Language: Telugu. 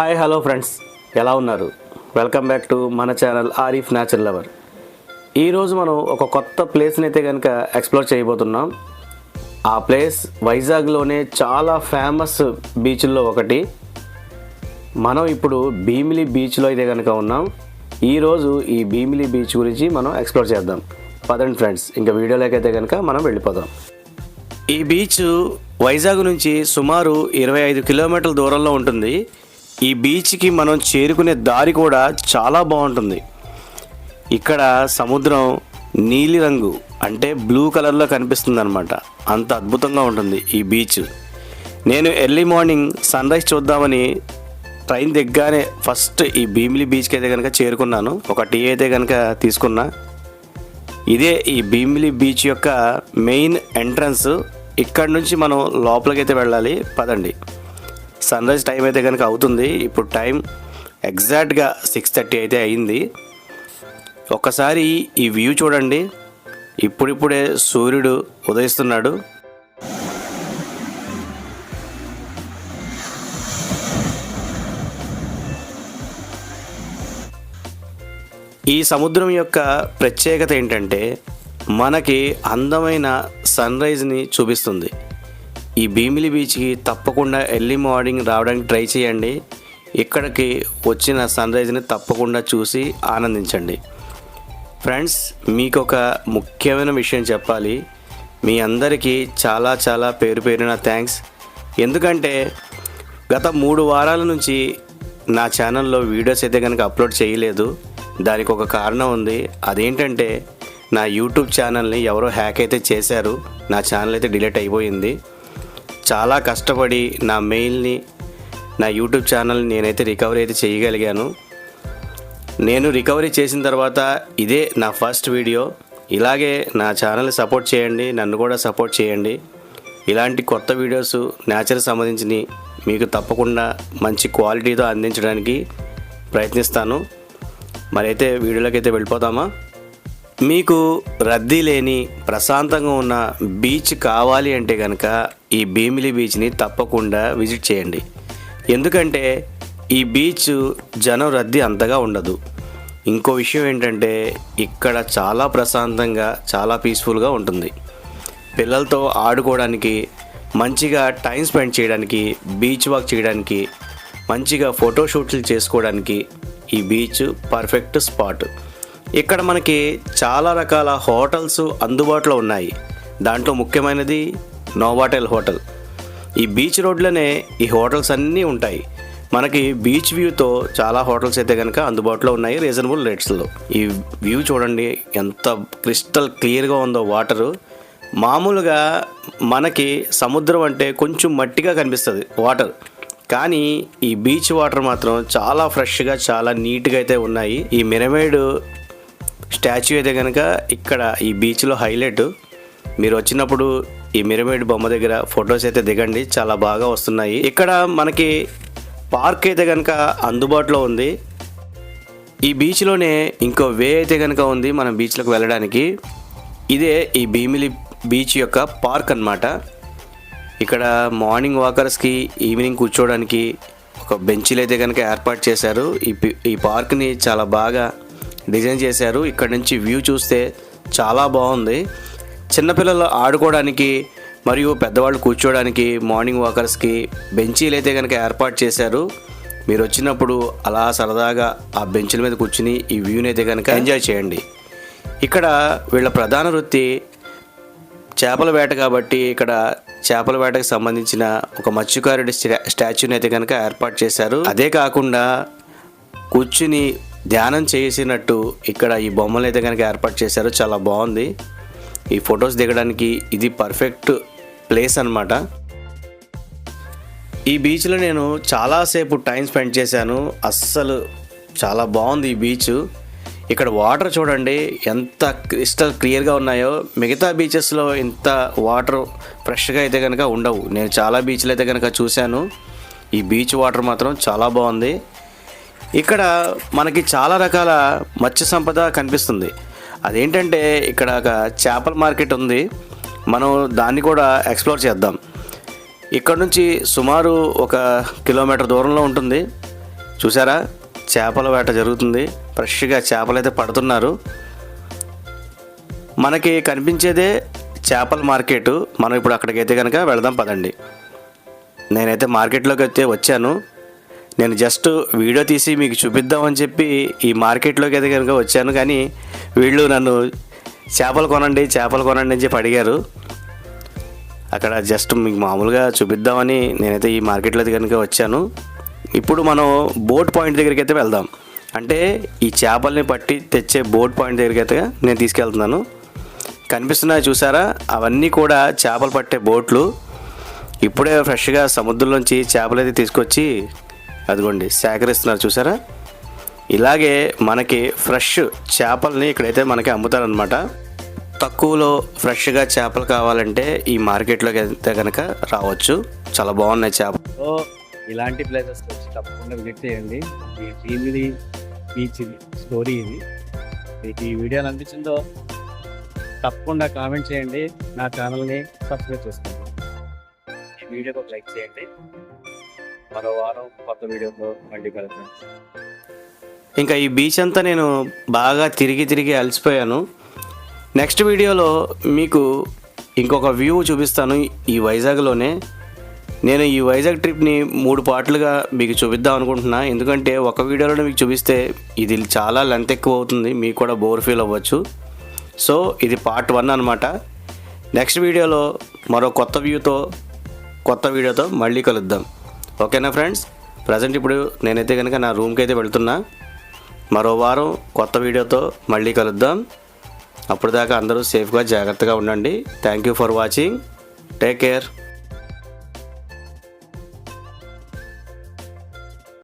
Hi hello friends. ఎలా ఉన్నారు? వెల్కమ్ బ్యాక్ టు మన ఛానల్ ఆరిఫ్ న్యాచురల్ లవర్. ఈరోజు మనం ఒక కొత్త ప్లేస్ని అయితే కనుక ఎక్స్ప్లోర్ చేయబోతున్నాం. ఆ ప్లేస్ వైజాగ్లోనే చాలా ఫేమస్ బీచ్ల్లో ఒకటి. మనం ఇప్పుడు భీమిలి బీచ్లో అయితే కనుక ఉన్నాం. ఈరోజు ఈ భీమిలి బీచ్ గురించి మనం ఎక్స్ప్లోర్ చేద్దాం. పదండి ఫ్రెండ్స్ ఇంకా వీడియోలోకి అయితే కనుక మనం వెళ్ళిపోదాం. ఈ బీచ్ వైజాగ్ నుంచి సుమారు ఇరవై ఐదు కిలోమీటర్ల దూరంలో ఉంటుంది. ఈ బీచ్కి మనం చేరుకునే దారి కూడా చాలా బాగుంటుంది. ఇక్కడ సముద్రం నీలిరంగు అంటే బ్లూ కలర్లో కనిపిస్తుంది అనమాట అంత అద్భుతంగా ఉంటుంది ఈ బీచ్. నేను ఎర్లీ మార్నింగ్ సన్ రైజ్ చూద్దామని ట్రైన్ దిగ్గానే ఫస్ట్ ఈ భీమిలి బీచ్కి అయితే కనుక చేరుకున్నాను. ఒక టీ అయితే కనుక తీసుకున్నా. ఇదే ఈ భీమిలి బీచ్ యొక్క మెయిన్ ఎంట్రన్స్. ఇక్కడ నుంచి మనం లోపలికైతే వెళ్ళాలి. పదండి. సన్ రైజ్ టైం అయితే కనుక అవుతుంది. ఇప్పుడు టైం ఎగ్జాక్ట్గా సిక్స్ థర్టీ అయితే అయింది. ఒక్కసారి ఈ వ్యూ చూడండి. ఇప్పుడిప్పుడే సూర్యుడు ఉదయిస్తున్నాడు. ఈ సముద్రం యొక్క ప్రత్యేకత ఏంటంటే మనకి అందమైన సన్ రైజ్ని చూపిస్తుంది. ఈ భీమిలి బీచ్కి తప్పకుండా ఎర్లీ మార్నింగ్ రావడానికి ట్రై చేయండి. ఇక్కడికి వచ్చిన సన్ రైజ్ని తప్పకుండా చూసి ఆనందించండి. ఫ్రెండ్స్ మీకు ఒక ముఖ్యమైన విషయం చెప్పాలి. మీ అందరికీ చాలా చాలా పేరు పేరున థ్యాంక్స్. ఎందుకంటే గత మూడు వారాల నుంచి నా ఛానల్లో వీడియోస్ అయితే కనుక అప్లోడ్ చేయలేదు. దానికి ఒక కారణం ఉంది. అదేంటంటే నా యూట్యూబ్ ఛానల్ని ఎవరో హ్యాక్ అయితే చేశారు. నా ఛానల్ అయితే డిలీట్ అయిపోయింది. చాలా కష్టపడి నా మెయిల్ని నా యూట్యూబ్ ఛానల్ని నేనైతే రికవరీ అయితే చేయగలిగాను. నేను రికవరీ చేసిన తర్వాత ఇదే నా ఫస్ట్ వీడియో. ఇలాగే నా ఛానల్ని సపోర్ట్ చేయండి నన్ను కూడా సపోర్ట్ చేయండి. ఇలాంటి కొత్త వీడియోస్ నేచర్ సంబంధించి మీకు తప్పకుండా మంచి క్వాలిటీతో అందించడానికి ప్రయత్నిస్తాను. మరైతే వీడియోలోకి అయితే వెళ్ళిపోతామా మీకు రద్దీ లేని ప్రశాంతంగా ఉన్న బీచ్ కావాలి అంటే కనుక ఈ భీమిలి బీచ్ని తప్పకుండా విజిట్ చేయండి. ఎందుకంటే ఈ బీచ్ జనం రద్దీ అంతగా ఉండదు. ఇంకో విషయం ఏంటంటే ఇక్కడ చాలా ప్రశాంతంగా చాలా పీస్ఫుల్గా ఉంటుంది. పిల్లలతో ఆడుకోవడానికి మంచిగా టైం స్పెండ్ చేయడానికి బీచ్ వాక్ చేయడానికి మంచిగా ఫోటోషూట్లు చేసుకోవడానికి ఈ బీచ్ పర్ఫెక్ట్ స్పాట్. ఇక్కడ మనకి చాలా రకాల హోటల్స్ అందుబాటులో ఉన్నాయి. దాంట్లో ముఖ్యమైనది నోవాటెల్ హోటల్. ఈ బీచ్ రోడ్లోనే ఈ హోటల్స్ అన్నీ ఉంటాయి. మనకి బీచ్ వ్యూతో చాలా హోటల్స్ అయితే కనుక అందుబాటులో ఉన్నాయి రీజనబుల్ రేట్స్లో. ఈ వ్యూ చూడండి ఎంత క్రిస్టల్ క్లియర్గా ఉందో వాటరు. మామూలుగా మనకి సముద్రం అంటే కొంచెం మట్టిగా కనిపిస్తుంది వాటర్. కానీ ఈ బీచ్ వాటర్ మాత్రం చాలా ఫ్రెష్గా చాలా నీట్గా అయితే ఉన్నాయి. ఈ మిరమేడ్ స్టాచ్యూ అయితే కనుక ఇక్కడ ఈ బీచ్లో హైలైట్. మీరు వచ్చినప్పుడు ఈ మిరమిడ్ బొమ్మ దగ్గర ఫొటోస్ అయితే దిగండి చాలా బాగా వస్తున్నాయి. ఇక్కడ మనకి పార్క్ అయితే కనుక అందుబాటులో ఉంది. ఈ బీచ్లోనే ఇంకో వే అయితే కనుక ఉంది మనం బీచ్లోకి వెళ్ళడానికి. ఇదే ఈ భీమిలి బీచ్ యొక్క పార్క్ అన్నమాట. ఇక్కడ మార్నింగ్ వాకర్స్కి ఈవినింగ్ కూర్చోవడానికి ఒక బెంచీలు అయితే కనుక ఏర్పాటు చేశారు. ఈ పి- ఈ పార్క్ని చాలా బాగా డిజైన్ చేశారు. ఇక్కడ నుంచి వ్యూ చూస్తే చాలా బాగుంది. చిన్నపిల్లలు ఆడుకోవడానికి మరియు పెద్దవాళ్ళు కూర్చోవడానికి మార్నింగ్ వాకర్స్కి బెంచీలు అయితే కనుక ఏర్పాటు చేశారు. మీరు వచ్చినప్పుడు అలా సరదాగా ఆ బెంచ్ల మీద కూర్చుని ఈ వ్యూని అయితే కనుక ఎంజాయ్ చేయండి. ఇక్కడ వీళ్ళ ప్రధాన వృత్తి చేపల వేట కాబట్టి ఇక్కడ చేపల వేటకు సంబంధించిన ఒక మత్స్యకారుడి స్టా- స్టాచ్యూని అయితే కనుక ఏర్పాటు చేశారు. అదే కాకుండా కూర్చుని ధ్యానం చేసినట్టు ఇక్కడ ఈ బొమ్మలు అయితే కనుక ఏర్పాటు చేశారు చాలా బాగుంది. ఈ ఫొటోస్ దిగడానికి ఇది పర్ఫెక్ట్ ప్లేస్ అన్నమాట. ఈ బీచ్లో నేను చాలాసేపు టైం స్పెండ్ చేశాను. అస్సలు చాలా బాగుంది ఈ బీచ్ ఇక్కడ వాటర్ చూడండి ఎంత క్రిస్టల్ క్లియర్గా ఉన్నాయో. మిగతా బీచెస్లో ఇంత వాటర్ ఫ్రెష్గా అయితే కనుక ఉండవు. నేను చాలా బీచ్లు అయితే కనుక చూశాను. ఈ బీచ్ వాటర్ మాత్రం చాలా బాగుంది. ఇక్కడ మనకి చాలా రకాల మత్స్య సంపద కనిపిస్తుంది. అదేంటంటే ఇక్కడ ఒక చేపల మార్కెట్ ఉంది. మనం దాన్ని కూడా ఎక్స్ప్లోర్ చేద్దాం. ఇక్కడ నుంచి సుమారు ఒక కిలోమీటర్ దూరంలో ఉంటుంది. చూసారా చేపల వేట జరుగుతుంది. ఫ్రెష్గా చేపలు అయితే పడుతున్నారు. మనకి కనిపించేదే చేపల మార్కెట్. మనం ఇప్పుడు అక్కడికైతే కనుక వెళదాం పదండి. నేనైతే మార్కెట్లోకి అయితే వచ్చాను. నేను జస్ట్ వీడియో తీసి మీకు చూపిద్దామని చెప్పి ఈ మార్కెట్లోకి అయితే కనుక వచ్చాను. కానీ వీళ్ళు నన్ను చేపలు కొనండి చేపలు కొనండి అని చెప్పి అడిగారు. అక్కడ జస్ట్ మీకు మామూలుగా చూపిద్దామని నేనైతే ఈ మార్కెట్లో కనుక వచ్చాను. ఇప్పుడు మనం బోట్ పాయింట్ దగ్గరికి అయితే వెళ్దాం. అంటే ఈ చేపల్ని పట్టి తెచ్చే బోట్ పాయింట్ దగ్గరికి అయితే నేను తీసుకెళ్తున్నాను. కనిపిస్తున్నాయి చూసారా? అవన్నీ కూడా చేపలు పట్టే బోట్లు ఇప్పుడే ఫ్రెష్గా సముద్రంలోంచి చేపలు అయితే తీసుకొచ్చి అదిగోండి సేకరిస్తున్నారు చూసారా? ఇలాగే మనకి ఫ్రెష్ చేపల్ని ఇక్కడైతే మనకి అమ్ముతారనమాట తక్కువలో ఫ్రెష్గా చేపలు కావాలంటే ఈ మార్కెట్లోకి అయితే కనుక రావచ్చు. చాలా బాగున్నాయి చేపలు ఇలాంటి ప్లేసెస్ వచ్చి తప్పకుండా విజిట్ చేయండి. ఈ భీమిలి బీచ్ స్టోరీ ఇది మీకు ఈ వీడియో అనిపించిందో తప్పకుండా కామెంట్ చేయండి. నా ఛానల్ని సబ్స్క్రైబ్ చేసుకోండి. ఈ వీడియోకి ఒక లైక్ చేయండి. మరో వారం కొత్త వీడియోతో మళ్ళీ కలుద్దాం. ఇంకా ఈ బీచ్ అంతా నేను బాగా తిరిగి తిరిగి అలసిపోయాను. నెక్స్ట్ వీడియోలో మీకు ఇంకొక వ్యూ చూపిస్తాను ఈ వైజాగ్లోనే. నేను ఈ వైజాగ్ ట్రిప్ని మూడు పార్ట్లుగా మీకు చూపిద్దాం అనుకుంటున్నా. ఎందుకంటే ఒక వీడియోలోనే మీకు చూపిస్తే ఇది చాలా లెంత్ ఎక్కువ అవుతుంది. మీకు కూడా బోర్ ఫీల్ అవ్వచ్చు. సో ఇది పార్ట్ వన్ అనమాట నెక్స్ట్ వీడియోలో మరో కొత్త వ్యూతో కొత్త వీడియోతో మళ్ళీ కలుద్దాం. ఓకేనా ఫ్రెండ్స్? ప్రజెంట్ ఇప్పుడు నేనైతే కనుక నా రూమ్కి అయితే వెళ్తున్నా. మరో వారం కొత్త వీడియోతో మళ్ళీ కలుద్దాం. అప్పటిదాకా అందరూ సేఫ్గా జాగ్రత్తగా ఉండండి. Thank you for watching take care